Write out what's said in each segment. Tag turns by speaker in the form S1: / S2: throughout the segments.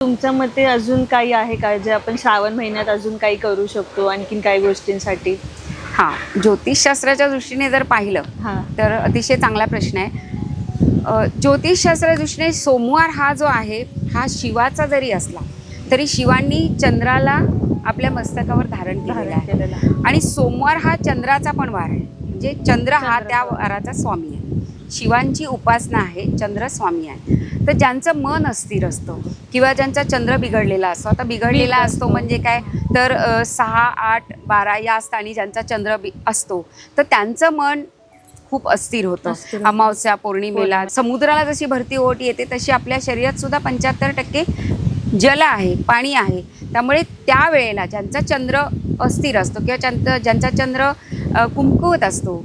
S1: तुमच्या मते अजून काही आहे का? जे आपण श्रावण महिन्यात अजून काही करू शकतो आणखीन काही गोष्टींसाठी?
S2: हां ज्योतिषशास्त्राच्या दृष्टीने जर पाहिलं
S1: हां.
S2: तर अतिशय चांगला प्रश्न आहे. ज्योतिषशास्त्राच्या दृष्टीने सोमवार हा जो आहे हा शिवाचा जरी असला तरी शिवांनी चंद्राला आपल्या मस्तकावर धारण केलेलं आहे. आणि सोमवार हा चंद्राचा पण वार आहे. म्हणजे चंद्र हा त्या
S1: वार.
S2: वाराचा स्वामी आहे. शिवांची उपासना आहे चंद्र स्वामी आहे तर ज्यांचं मन अस्थिर असतं किंवा ज्यांचा चंद्र बिघडलेला असतो आता बिघडलेला असतो. म्हणजे काय तर सहा आठ बारा या स्थानी ज्यांचा चंद्र बि- असतो तर त्यांचं मन खूप अस्थिर होतं. अमावस्या पौर्णिमेला
S1: पौर्णिमा.
S2: समुद्राला जशी भरती ओट येते तशी आपल्या शरीरात सुद्धा पंच्याहत्तर टक्के जल आहे पाणी आहे त्यामुळे त्यावेळेला ज्यांचा चंद्र अस्थिर असतो किंवा ज्यांचा ज्यांचा चंद्र अ, कुंकवत असतो.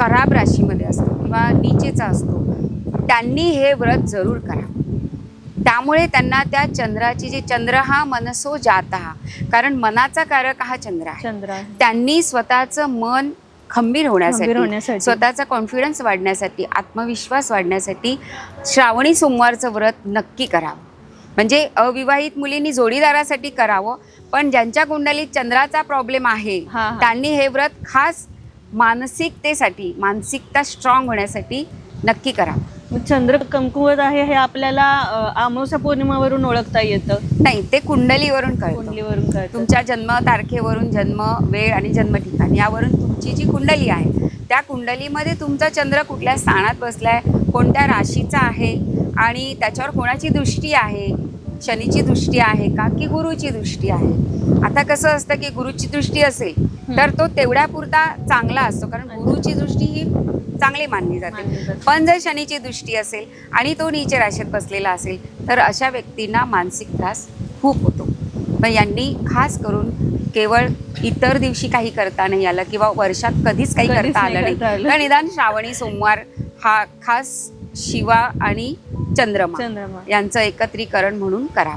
S2: खराब राशीमध्ये असतो किंवा नीचेचा असतो त्यांनी हे व्रत जरूर करा त्यामुळे त्यांना त्या चंद्राची जी चंद्र हा मनसो जाता कारण मनाचा कारक हा चंद्र आहे
S1: चंद्र.
S2: त्यांनी स्वतःचं मन खंबीर होण्यासाठी. स्वतःचा कॉन्फिडन्स वाढण्यासाठी आत्मविश्वास वाढण्यासाठी श्रावणी सोमवारचं व्रत नक्की करावं म्हणजे अविवाहित मुलींनी जोडीदारासाठी करावं. पण ज्यांच्या कुंडलीत चंद्राचा प्रॉब्लेम आहे. त्यांनी हे व्रत खास मानसिकतेसाठी मानसिकता स्ट्रॉंग होण्यासाठी नक्की करावं.
S1: मग चंद्र कमकुवत आहे हे आपल्याला अमावस्या पौर्णिमावरून ओळखता येतं?
S2: नाही ते कुंडलीवरून कळतं.
S1: कुंडलीवरून कळतं.
S2: तुमच्या जन्म तारखेवरून जन्म वेळ आणि जन्म ठिकाण यावरून तुमची जी कुंडली आहे त्या कुंडलीमध्ये तुमचा चंद्र कुठल्या स्थानात बसलाय कोणत्या राशीचा आहे आणि त्याच्यावर कोणाची दृष्टी आहे शनीची दृष्टी आहे का की गुरुची दृष्टी आहे? आता कसं असतं की गुरुची दृष्टी असेल तर तो तेवढ्यापुरता चांगला असतो. कारण गुरुची दृष्टी ही चांगली मानली जाते. पण जर शनीची दृष्टी असेल आणि तो नीच राशीत बसलेला असेल तर अशा व्यक्तींना मानसिक त्रास खूप होतो. पण यांनी खास करून केवळ इतर दिवशी काही करता नाही आलं किंवा वर्षात कधीच काही करता आलं नाही. तर निदान श्रावणी सोमवार हा खास शिवा आणि चंद्रमा
S1: चंद्रमा.
S2: यांचं एकत्रीकरण म्हणून करा